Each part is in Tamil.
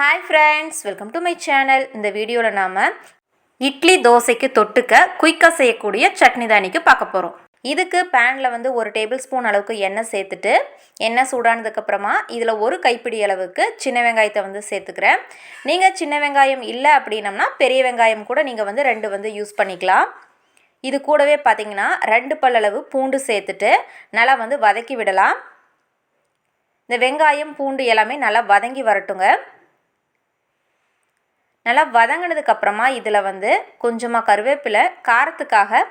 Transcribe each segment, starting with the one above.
Hi friends welcome to my channel இந்த வீடியோவில் நாம் இட்லி தோசைக்கு தொட்டுக்க குயிக்காக செய்யக்கூடிய சட்னி தானிக்கு பார்க்க போகிறோம் இதுக்கு பேனில் வந்து ஒரு டேபிள் ஸ்பூன் அளவுக்கு எண்ணெய் சேர்த்துட்டு எண்ணெய் சூடானதுக்கப்புறமா இதில் ஒரு கைப்பிடி அளவுக்கு சின்ன வெங்காயத்தை வந்து சேர்த்துக்கிறேன். நீங்கள் சின்ன வெங்காயம் இல்லை அப்படின்னம்னா பெரிய வெங்காயம் கூட நீங்கள் வந்து ரெண்டு வந்து யூஸ் பண்ணிக்கலாம். இது கூடவே பார்த்தீங்கன்னா ரெண்டு பல்லளவு பூண்டு சேர்த்துட்டு நல்லா வந்து வதக்கி விடலாம். இந்த வெங்காயம் பூண்டு எல்லாமே நல்லா வதங்கி வரட்டுங்க. நல்லா வதங்கினதுக்கு அப்புறமா இதில் வந்து கொஞ்சமாக கருவேப்பிலை காரத்துக்காக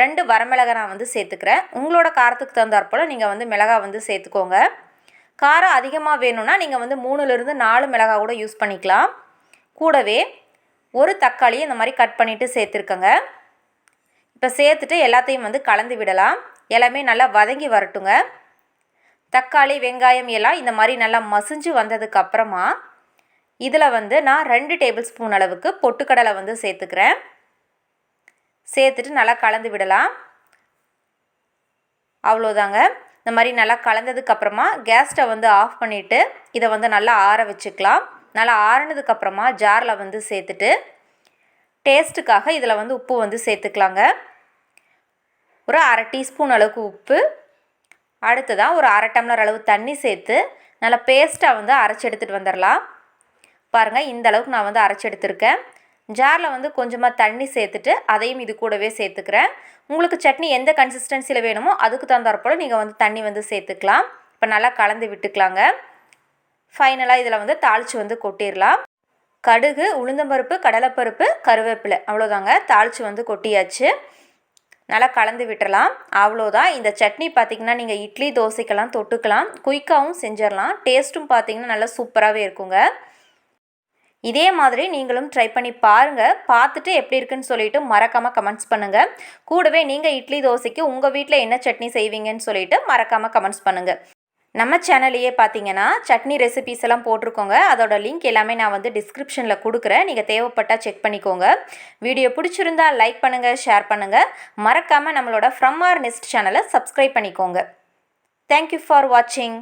ரெண்டு வரமிளகாய் நான் வந்து சேர்த்துக்கிறேன். உங்களோட காரத்துக்கு தகுந்தாற்போல் நீங்கள் வந்து மிளகாய் வந்து சேர்த்துக்கோங்க. காரம் அதிகமாக வேணும்னா நீங்கள் வந்து மூணுலேருந்து நாலு மிளகாய் கூட யூஸ் பண்ணிக்கலாம். கூடவே ஒரு தக்காளி இந்த மாதிரி கட் பண்ணிவிட்டு சேர்த்துருக்கங்க. இப்போ சேர்த்துட்டு எல்லாத்தையும் வந்து கலந்து விடலாம். எல்லாமே நல்லா வதங்கி வரட்டுங்க. தக்காளி வெங்காயம் எல்லாம் இந்த மாதிரி நல்லா மசிஞ்சு வந்ததுக்கு அப்புறமா இதில் வந்து நான் ரெண்டு டேபிள் ஸ்பூன் அளவுக்கு பொட்டுக்கடலை வந்து சேர்த்துக்கிறேன். சேர்த்துட்டு நல்லா கலந்து விடலாம். அவ்வளோதாங்க. இந்த மாதிரி நல்லா கலந்ததுக்கப்புறமா கேஸ் ஸ்டவ் வந்து ஆஃப் பண்ணிவிட்டு இதை வந்து நல்லா ஆற வச்சுக்கலாம். நல்லா ஆறினதுக்கப்புறமா ஜாரில் வந்து சேர்த்துட்டு டேஸ்ட்டுக்காக இதில் வந்து உப்பு வந்து சேர்த்துக்கலாங்க. ஒரு அரை டீஸ்பூன் அளவுக்கு உப்பு. அடுத்ததாக ஒரு அரை டம்ளர் அளவு தண்ணி சேர்த்து நல்லா பேஸ்ட்டாக வந்து அரைச்சி எடுத்துகிட்டு வந்துடலாம். பாருங்கள் இந்த அளவுக்கு நான் வந்து அரைச்சி எடுத்திருக்கேன். ஜாரில் வந்து கொஞ்சமாக தண்ணி சேர்த்துட்டு அதையும் இது கூடவே சேர்த்துக்கிறேன். உங்களுக்கு சட்னி எந்த கன்சிஸ்டன்சியில் வேணுமோ அதுக்கு தகுந்தாற்போல் நீங்கள் வந்து தண்ணி வந்து சேர்த்துக்கலாம். இப்போ நல்லா கலந்து விட்டுக்கலாங்க. ஃபைனலாக இதில் வந்து தாளித்து வந்து கொட்டிடலாம். கடுகு உளுந்தம்பருப்பு கடலைப்பருப்பு கருவேப்பிலை அவ்வளோதாங்க தாளித்து வந்து கொட்டியாச்சு. நல்லா கலந்து விட்டுறலாம். அவ்வளோதான் இந்த சட்னி பார்த்திங்கன்னா நீங்கள் இட்லி தோசைக்கெல்லாம் தொட்டுக்கலாம். குயிக்காகவும் செஞ்சிடலாம். டேஸ்ட்டும் பார்த்திங்கன்னா நல்லா சூப்பராகவே இருக்குங்க. இதே மாதிரி நீங்களும் ட்ரை பண்ணி பாருங்கள் பார்த்துட்டு எப்படி இருக்குன்னு சொல்லிட்டு மறக்காமல் கமெண்ட்ஸ் பண்ணுங்கள் கூடவே நீங்கள் இட்லி தோசைக்கு உங்கள் வீட்டில் என்ன சட்னி செய்வீங்கன்னு சொல்லிட்டு மறக்காமல் கமெண்ட்ஸ் பண்ணுங்கள் நம்ம சேனல்லையே பார்த்தீங்கன்னா சட்னி ரெசிபிஸ் எல்லாம் போட்டிருக்கோங்க. அதோட லிங்க் எல்லாமே நான் வந்து டிஸ்கிரிப்ஷனில் கொடுக்குறேன். நீங்கள் தேவைப்பட்டால் செக் பண்ணிக்கோங்க. வீடியோ பிடிச்சிருந்தா லைக் பண்ணுங்கள் ஷேர் பண்ணுங்கள் மறக்காமல் நம்மளோட ஃப்ரம் ஆர் நெஸ்ட் சேனலை சப்ஸ்கிரைப் பண்ணிக்கோங்க. தேங்க்யூ ஃபார் வாட்சிங்